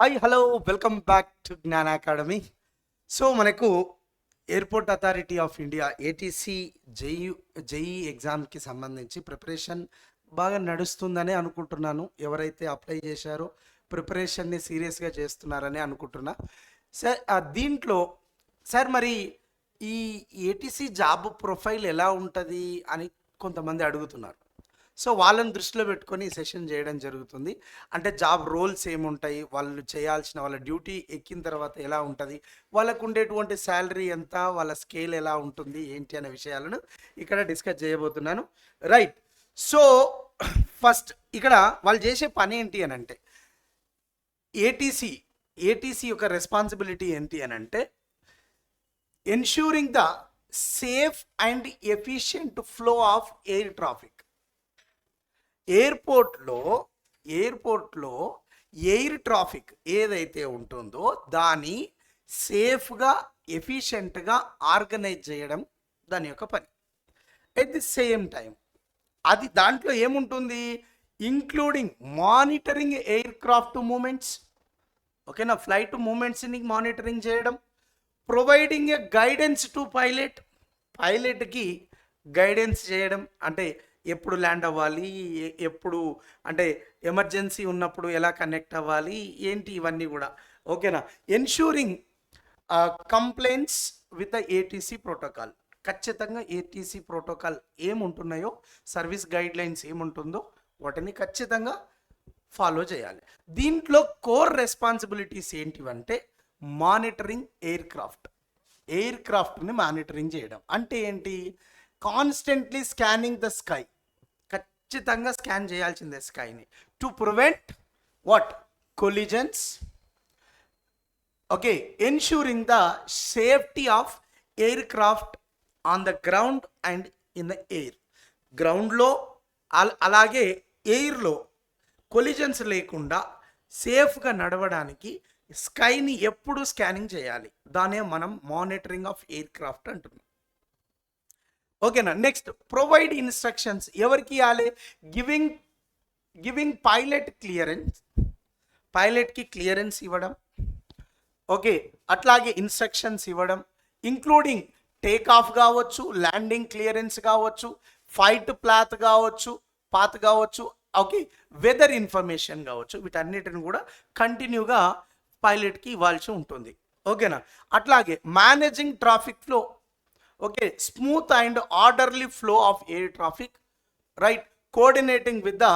Hi hello welcome back to Gnana academy. So మనకు airport authority of India ATC జేయు JE ఎగ్జామ్కి సంబంధించి preparation బాగా నడుస్తుందని అనుకుంటున్నాను. ఎవరైతే అప్లై చేశారో ప్రిపరేషన్ని సీరియస్గా చేస్తున్నారని అనుకుంటున్నా. సార్ దీంట్లో సార్ మరి ఈ ఏటీసీ జాబ్ ప్రొఫైల్ ఎలా ఉంటుంది అని కొంతమంది అడుగుతున్నారు. సో వాళ్ళని దృష్టిలో పెట్టుకొని ఈ సెషన్ చేయడం జరుగుతుంది. అంటే జాబ్ రోల్స్ ఏముంటాయి? వాళ్ళు చేయాల్సిన వాళ్ళ డ్యూటీ ఎక్కిన తర్వాత ఎలా ఉంటుంది? వాళ్ళకు ఉండేటువంటి శాలరీ ఎంత? వాళ్ళ స్కేల్ ఎలా ఉంటుంది? ఏంటి అనే విషయాలను ఇక్కడ డిస్కస్ చేయబోతున్నాను. రైట్. సో ఫస్ట్ ఇక్కడ వాళ్ళు చేసే పని ఏంటి అని అంటే ఏటీసీ ఏటీసీ యొక్క రెస్పాన్సిబిలిటీ ఏంటి అని అంటే ensuring the safe and efficient flow of air traffic ఎయిర్పోర్ట్లో ఎయిర్పోర్ట్లో ఎయిర్ ట్రాఫిక్ ఏదైతే ఉంటుందో దాన్ని సేఫ్గా ఎఫిషియెంట్గా ఆర్గనైజ్ చేయడం దాని యొక్క పని. ఎట్ ది సేమ్ టైం అది దాంట్లో ఏముంటుంది? Including monitoring aircraft movements ఓకేనా ఫ్లైట్ మూమెంట్స్ని మానిటరింగ్ చేయడం. Providing a guidance to pilot పైలట్కి guidance చేయడం. అంటే ఎప్పుడు ల్యాండ్ అవ్వాలి? ఎ- ఎప్పుడు అంటే ఎమర్జెన్సీ ఉన్నప్పుడు ఎలా కనెక్ట్ అవ్వాలి? ఏంటి ఇవన్నీ కూడా. ఓకేనా? Ensuring complaints with the ATC protocol. ఖచ్చితంగా ఏటీసీ ప్రోటోకాల్ ఏముంటున్నాయో సర్వీస్ గైడ్ లైన్స్ ఏముంటుందో వాటిని ఖచ్చితంగా ఫాలో చేయాలి. దీంట్లో కోర్ రెస్పాన్సిబిలిటీస్ ఏంటివంటే మానిటరింగ్ ఎయిర్ క్రాఫ్ట్ ఎయిర్ క్రాఫ్ట్ని మానిటరింగ్ చేయడం. అంటే ఏంటి? Constantly scanning the sky. ఖచ్చితంగా స్కాన్ చేయాల్సిందే స్కైని. To prevent what collisions okay ensuring the safety of aircraft on the ground and in the air గ్రౌండ్లో అలాగే ఎయిర్లో కొలిజన్స్ లేకుండా సేఫ్గా నడవడానికి స్కైని ఎప్పుడు స్కానింగ్ చేయాలి. దానే మనం మానిటరింగ్ ఆఫ్ ఎయిర్ క్రాఫ్ట్ అంటున్నాం. ఓకేనా? నెక్స్ట్ ప్రొవైడ్ ఇన్స్ట్రక్షన్స్ ఎవరికి ఇవ్వాలి? గివింగ్ గివింగ్ పైలట్ క్లియరెన్స్ పైలట్కి క్లియరెన్స్ ఇవ్వడం. ఓకే అట్లాగే ఇన్స్ట్రక్షన్స్ ఇవ్వడం. ఇంక్లూడింగ్ టేక్ ఆఫ్ కావచ్చు ల్యాండింగ్ క్లియరెన్స్ కావచ్చు ఫైట్ ప్లాత్ కావచ్చు పాత్ కావచ్చు ఓకే వెదర్ ఇన్ఫర్మేషన్ కావచ్చు. వీటన్నిటిని కూడా కంటిన్యూగా పైలట్కి ఇవ్వాల్సి ఉంటుంది. ఓకేనా? అట్లాగే మేనేజింగ్ ట్రాఫిక్లో okay smooth and orderly flow of air traffic right coordinating with the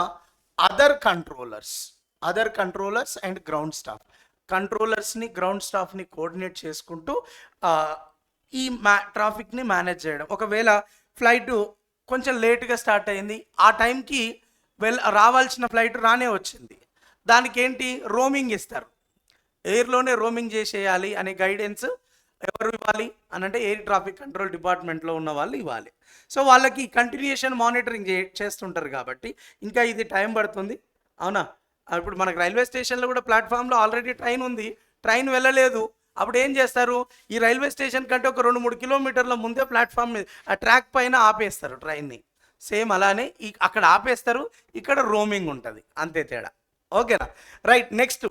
other controllers other controllers and ground staff కంట్రోలర్స్ని ground స్టాఫ్ని కోఆర్డినేట్ చేసుకుంటూ ఈ మ్యా ట్రాఫిక్ని మేనేజ్ చేయడం. ఒకవేళ ఫ్లైట్ కొంచెం లేట్గా స్టార్ట్ అయింది ఆ టైంకి వెల్ రావాల్సిన ఫ్లైట్ రానే వచ్చింది. దానికి ఏంటి? రోమింగ్ ఇస్తారు. ఎయిర్లోనే రోమింగ్ చేసేయాలి అనే గైడెన్స్ ఎవరు ఇవ్వాలి అని అంటే ఎయిర్ ట్రాఫిక్ కంట్రోల్ డిపార్ట్మెంట్లో ఉన్న వాళ్ళు ఇవ్వాలి. సో వాళ్ళకి కంటిన్యూషన్ మానిటరింగ్ చే చేస్తుంటారు కాబట్టి ఇంకా ఇది టైం పడుతుంది. అవునా? ఇప్పుడు మనకు రైల్వే స్టేషన్లో కూడా ప్లాట్ఫామ్లో ఆల్రెడీ ట్రైన్ ఉంది. ట్రైన్ వెళ్ళలేదు. అప్పుడు ఏం చేస్తారు? ఈ రైల్వే స్టేషన్ కంటే ఒక రెండు మూడు కిలోమీటర్ల ముందే ప్లాట్ఫామ్ ఆ ట్రాక్ పైన ఆపేస్తారు ట్రైన్ని. సేమ్ అలానే ఈ అక్కడ ఆపేస్తారు. ఇక్కడ రోమింగ్ ఉంటుంది. అంతే తేడా. ఓకేనా? Right next.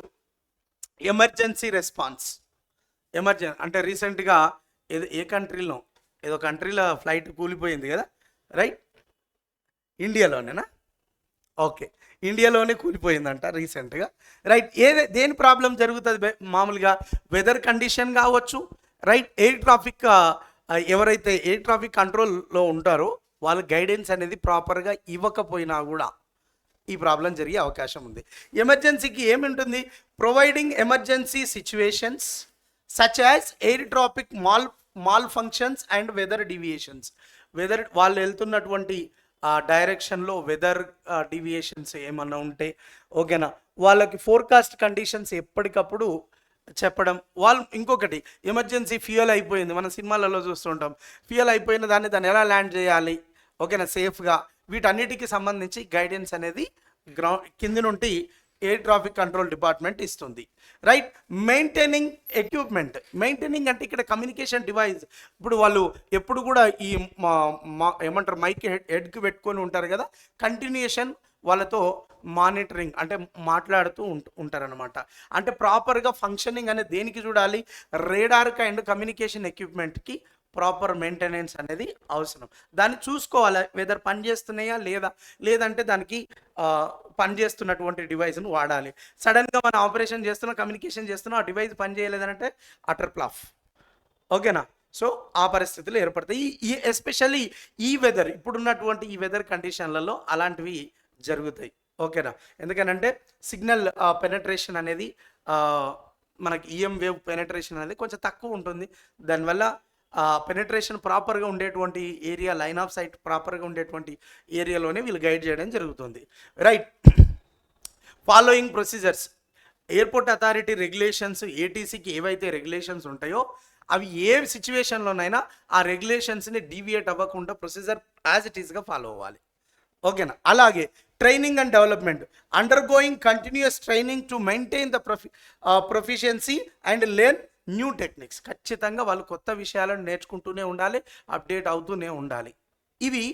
Emergency response. ఎమర్జెన్ అంటే రీసెంట్గా ఏదో ఏ కంట్రీలో ఏదో కంట్రీలో ఫ్లైట్ కూలిపోయింది కదా రైట్? ఇండియాలోనేనా? ఓకే. ఇండియాలోనే కూలిపోయిందంట రీసెంట్గా రైట్? ఏదే దేని ప్రాబ్లం జరుగుతుంది మామూలుగా? వెదర్ కండిషన్ కావచ్చు రైట్? ఎయిర్ ట్రాఫిక్ ఎవరైతే ఎయిర్ ట్రాఫిక్ కంట్రోల్లో ఉంటారో వాళ్ళ గైడెన్స్ అనేది ప్రాపర్గా ఇవ్వకపోయినా కూడా ఈ ప్రాబ్లం జరిగే అవకాశం ఉంది. ఎమర్జెన్సీకి ఏముంటుంది? Providing emergency situations. Such as air traffic mall malfunctions and weather deviations weather వాళ్ళు వెళ్తున్నటువంటి డైరెక్షన్లో వెదర్ డివియేషన్స్ ఏమన్నా ఉంటే ఓకేనా వాళ్ళకి ఫోర్కాస్ట్ కండిషన్స్ ఎప్పటికప్పుడు చెప్పడం. వాళ్ళు ఇంకొకటి ఎమర్జెన్సీ ఫ్యూయల్ అయిపోయింది. మన సినిమాలలో చూస్తుంటాం. ఫ్యూయల్ అయిపోయిన దాన్ని దాన్ని ఎలా ల్యాండ్ చేయాలి? ఓకేనా సేఫ్గా వీటన్నిటికీ సంబంధించి గైడెన్స్ అనేది గ్రౌండ్ కింది నుండి ఎయిర్ ట్రాఫిక్ కంట్రోల్ డిపార్ట్మెంట్ ఇస్తుంది. రైట్ మెయింటైనింగ్ ఎక్విప్మెంట్ మెయింటైనింగ్ అంటే ఇక్కడ కమ్యూనికేషన్ డివైస్ ఇప్పుడు వాళ్ళు ఎప్పుడు కూడా ఈ మా- మా- ఏమంటారు మైక్ హెడ్ హెడ్కి పెట్టుకొని ఉంటారు కదా? కంటిన్యూషన్ వాళ్ళతో మానిటరింగ్ అంటే మాట్లాడుతూ ఉంటు ఉంటారనమాట అంటే ప్రాపర్గా ఫంక్షనింగ్ అనేది దేనికి చూడాలి? రేడార్ అండ్ కమ్యూనికేషన్ ఎక్విప్మెంట్కి ప్రాపర్ మెయింటెనెన్స్ అనేది అవసరం. దాన్ని చూసుకోవాలి? వెదర్ పనిచేస్తున్నాయా లేదా? లేదంటే దానికి పనిచేస్తున్నటువంటి డివైస్ను వాడాలి. సడన్గా మనం ఆపరేషన్ చేస్తున్నా కమ్యూనికేషన్ చేస్తున్నా ఆ డివైస్ పని చేయలేదంటే అటర్ ప్లాఫ్ ఓకేనా? సో ఆ పరిస్థితులు ఏర్పడతాయి. ఈ ఎస్పెషల్లీ ఈ వెదర్ ఇప్పుడున్నటువంటి ఈ వెదర్ కండిషన్లలో అలాంటివి జరుగుతాయి. ఓకేనా? ఎందుకనంటే సిగ్నల్ పెనట్రేషన్ అనేది మనకి ఈఎం వేవ్ పెనట్రేషన్ అనేది కొంచెం తక్కువ ఉంటుంది. దానివల్ల పెనట్రేషన్ ప్రాపర్గా ఉండేటువంటి ఏరియా లైన్ ఆఫ్ సైట్ ప్రాపర్గా ఉండేటువంటి ఏరియాలోనే వీళ్ళు గైడ్ చేయడం జరుగుతుంది. Right following procedures airport authority regulations ఏటీసీకి ఏవైతే రెగ్యులేషన్స్ ఉంటాయో అవి ఏ సిచ్యువేషన్లోనైనా ఆ రెగ్యులేషన్స్ని డీవియేట్ అవ్వకుండా ప్రొసీజర్ యాజ్ ఇట్ ఈస్గా ఫాలో అవ్వాలి. ఓకేనా అలాగే training and development undergoing continuous training to maintain the ప్రొఫి proficiency and learn new techniques. ఖచ్చితంగా వాళ్ళు కొత్త విషయాలను నేర్చుకుంటూనే ఉండాలి అప్డేట్ అవుతూనే ఉండాలి. ఇవి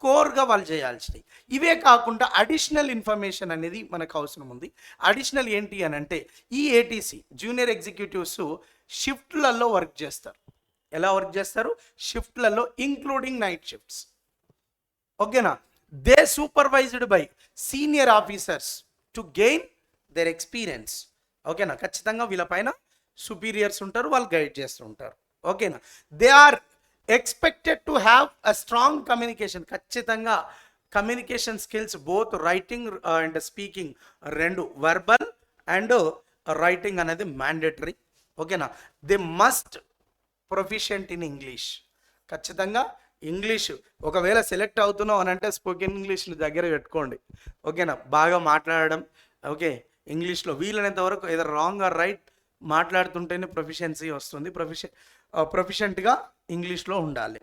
కోర్గా వాళ్ళు చేయాల్సినవి. ఇవే కాకుండా అడిషనల్ ఇన్ఫర్మేషన్ అనేది మనకు అవసరం ఉంది. అడిషనల్ ఏంటి అని అంటే ఈ ఏటీసీ జూనియర్ ఎగ్జిక్యూటివ్స్ షిఫ్ట్లలో వర్క్ చేస్తారు. ఎలా వర్క్ చేస్తారు? షిఫ్ట్లలో ఇంక్లూడింగ్ నైట్ షిఫ్ట్స్. ఓకేనా? They supervised by senior officers to gain their experience. ఓకేనా? ఖచ్చితంగా వీళ్ళపైన సుపీరియర్స్ ఉంటారు వాళ్ళు గైడ్ చేస్తూ ఉంటారు ఓకేనా? They are expected to have a strong communication ఖచ్చితంగా communication skills both writing and speaking రెండు వర్బల్ అండ్ రైటింగ్ అనేది మ్యాండేటరీ ఓకేనా? They must proficient in English ఖచ్చితంగా ఇంగ్లీష్ ఒకవేళ సెలెక్ట్ అవుతున్నావు అని అంటే స్పోకెన్ ఇంగ్లీష్ని దగ్గర పెట్టుకోండి. ఓకేనా? బాగా మాట్లాడడం. ఓకే? ఇంగ్లీష్లో వీలైనంత వరకు ఏదో రాంగ్ ఆర్ రైట్ మాట్లాడుతుంటేనే ప్రొఫిషియన్సీ వస్తుంది. ప్రొఫిషియన్ ప్రొఫిషియంట్గా ఇంగ్లీష్లో ఉండాలి.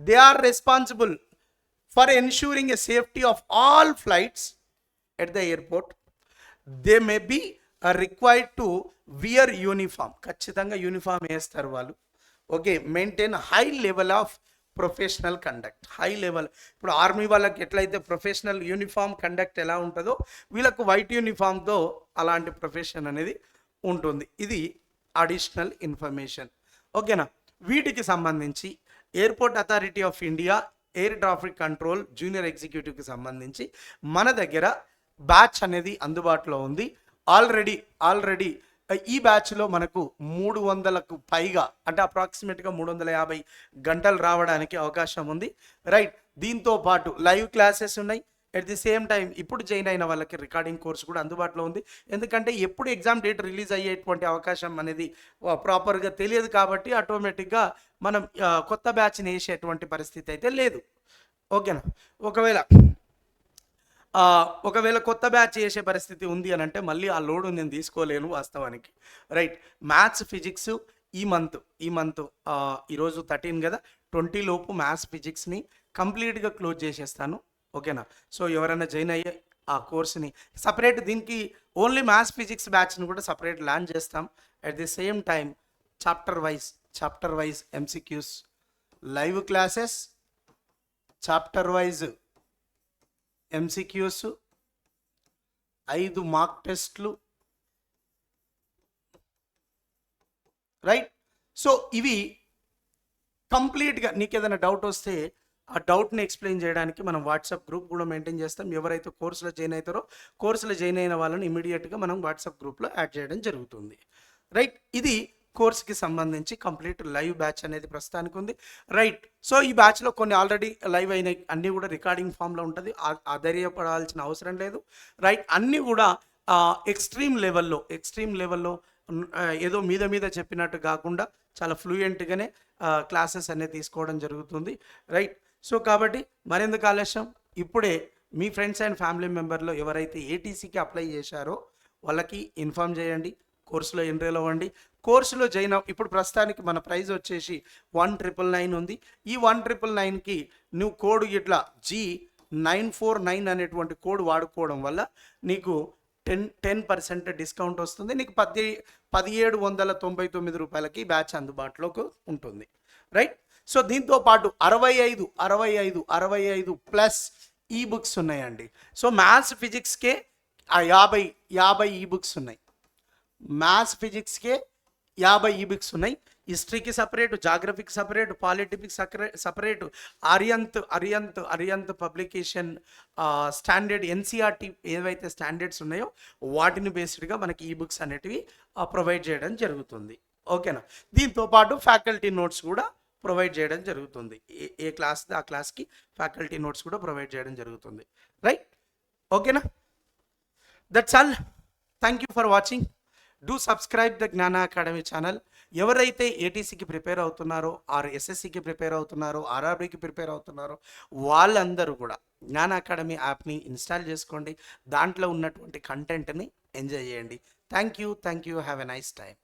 They are responsible for ensuring a safety of all flights at the airport they may be required to wear uniform ఖచ్చితంగా యూనిఫామ్ వేస్తారు వాళ్ళు. Okay maintain high level of professional conduct high level ఇప్పుడు army వాళ్ళకి ఎట్లయితే professional uniform conduct ఎలా ఉంటుందో వీళ్ళకు white యూనిఫామ్తో అలాంటి ప్రొఫెషన్ అనేది ఉంటుంది. ఇది అడిషనల్ ఇన్ఫర్మేషన్ ఓకేనా? వీటికి సంబంధించి airport authority of India air traffic control junior ఎగ్జిక్యూటివ్కి సంబంధించి మన దగ్గర బ్యాచ్ అనేది అందుబాటులో ఉంది. ఆల్రెడీ ఆల్రెడీ ఈ బ్యాచ్లో మనకు మూడు వందలకు పైగా అంటే అప్రాక్సిమేట్గా మూడు వందల యాభై గంటలు రావడానికి అవకాశం ఉంది. రైట్ దీంతో పాటు లైవ్ క్లాసెస్ ఉన్నాయి. ఎట్ ది సేమ్ టైం ఇప్పుడు జాయిన్ అయిన వాళ్ళకి రికార్డింగ్ కోర్స్ కూడా అందుబాటులో ఉంది. ఎందుకంటే ఎప్పుడు ఎగ్జామ్ డేట్ రిలీజ్ అయ్యేటువంటి అవకాశం అనేది ప్రాపర్గా తెలియదు కాబట్టి ఆటోమేటిక్గా మనం కొత్త బ్యాచ్ని వేసేటువంటి పరిస్థితి అయితే లేదు. ఓకేనా ఒకవేళ ఒకవేళ కొత్త బ్యాచ్ చేసే పరిస్థితి ఉంది అని అంటే మళ్ళీ ఆ లోడ్ నేను తీసుకోలేను వాస్తవానికి. రైట్ మ్యాథ్స్ ఫిజిక్స్ ఈ మంత్ ఈ మంత్ ఈరోజు థర్టీన్ కదా? ట్వంటీ లోపు మ్యాథ్స్ ఫిజిక్స్ని కంప్లీట్గా క్లోజ్ చేసేస్తాను. ఓకేనా? సో ఎవరైనా జాయిన్ అయ్యే ఆ కోర్స్ని సపరేట్ దీనికి ఓన్లీ మ్యాథ్స్ ఫిజిక్స్ బ్యాచ్ని కూడా సపరేట్ ల్యాండ్ చేస్తాం. At the same time chapter wise chapter wise MCQs live classes chapter wise MCQs ఐదు మార్క్ టెస్ట్లు రైట్ సో ఇవి కంప్లీట్గా నీకు ఏదైనా డౌట్ వస్తే ఆ డౌట్ని ఎక్స్ప్లెయిన్ చేయడానికి మనం వాట్సాప్ గ్రూప్ కూడా మెయింటైన్ చేస్తాం. ఎవరైతే కోర్సులో జాయిన్ అవుతారో కోర్సులో జాయిన్ అయిన వాళ్ళని ఇమీడియట్గా మనం వాట్సాప్ గ్రూప్లో యాడ్ చేయడం జరుగుతుంది. రైట్? ఇది కోర్స్కి సంబంధించి కంప్లీట్ లైవ్ బ్యాచ్ అనేది ప్రస్తుతానికి ఉంది. రైట్? సో ఈ బ్యాచ్లో కొన్ని ఆల్రెడీ లైవ్ అయినాయి. అన్నీ కూడా రికార్డింగ్ ఫామ్లో ఉంటుంది. ఆ- ఆధైర్యపడాల్సిన అవసరం లేదు. రైట్? అన్నీ కూడా ఎక్స్ట్రీమ్ లెవెల్లో ఎక్స్ట్రీమ్ లెవెల్లో ఏదో మీద మీద చెప్పినట్టు కాకుండా చాలా ఫ్లూయెంట్గానే క్లాసెస్ అనేది తీసుకోవడం జరుగుతుంది. రైట్? సో కాబట్టి మరెందుకు ఆలస్యం? ఇప్పుడే మీ ఫ్రెండ్స్ అండ్ ఫ్యామిలీ మెంబర్లో ఎవరైతే ఏటీసీకి అప్లై చేశారో వాళ్ళకి ఇన్ఫామ్ చేయండి కోర్సులో ఎన్రోల్ అవ్వండి. కోర్సులో జాయిన్ అవ్ ఇప్పుడు ప్రస్తుతానికి మన ప్రైస్ వచ్చేసి వన్ ట్రిపుల్ నైన్ ఉంది. ఈ వన్ ట్రిపుల్ నైన్కి నువ్వు కోడ్ ఇట్లా జీ నైన్ ఫోర్ నైన్ అనేటువంటి కోడ్ వాడుకోవడం వల్ల నీకు టెన్ టెన్ పర్సెంట్ డిస్కౌంట్ వస్తుంది. నీకు పది పదిహేడు వందల తొంభై తొమ్మిది రూపాయలకి బ్యాచ్ అందుబాటులోకి ఉంటుంది. రైట్? సో దీంతో పాటు అరవై ఐదు అరవై ఐదు అరవై ఐదు ప్లస్ ఈ బుక్స్ ఉన్నాయండి. సో మ్యాథ్స్ ఫిజిక్స్కే ఆ యాభై యాభై ఈ బుక్స్ ఉన్నాయి. మ్యాథ్స్ ఫిజిక్స్కే యాభై ఈ బుక్స్ ఉన్నాయి హిస్టరీకి separate జాగ్రఫీకి separate politics separate Arihant Arihant Arihant publication standard NCERT ఏవైతే స్టాండర్డ్స్ ఉన్నాయో వాటిని బేస్డ్గా మనకి ఈ బుక్స్ అనేటివి ప్రొవైడ్ చేయడం జరుగుతుంది. ఓకేనా దీంతో పాటు ఫ్యాకల్టీ నోట్స్ కూడా ప్రొవైడ్ చేయడం జరుగుతుంది. ఏ ఏ క్లాస్ ఆ క్లాస్కి ఫ్యాకల్టీ నోట్స్ కూడా ప్రొవైడ్ చేయడం జరుగుతుంది. రైట్? ఓకేనా? That's all thank you for watching do subscribe the Gnana academy channel ఎవరైతే ఏటీసీకి ప్రిపేర్ అవుతున్నారో ఆర్ ఎస్ఎస్సికి ప్రిపేర్ అవుతున్నారో ఆర్ఆర్బీకి ప్రిపేర్ అవుతున్నారో వాళ్ళందరూ కూడా జ్ఞాన అకాడమీ యాప్ని ఇన్స్టాల్ చేసుకోండి. దాంట్లో ఉన్నటువంటి కంటెంట్ని ఎంజాయ్ చేయండి. Thank you thank you have a nice time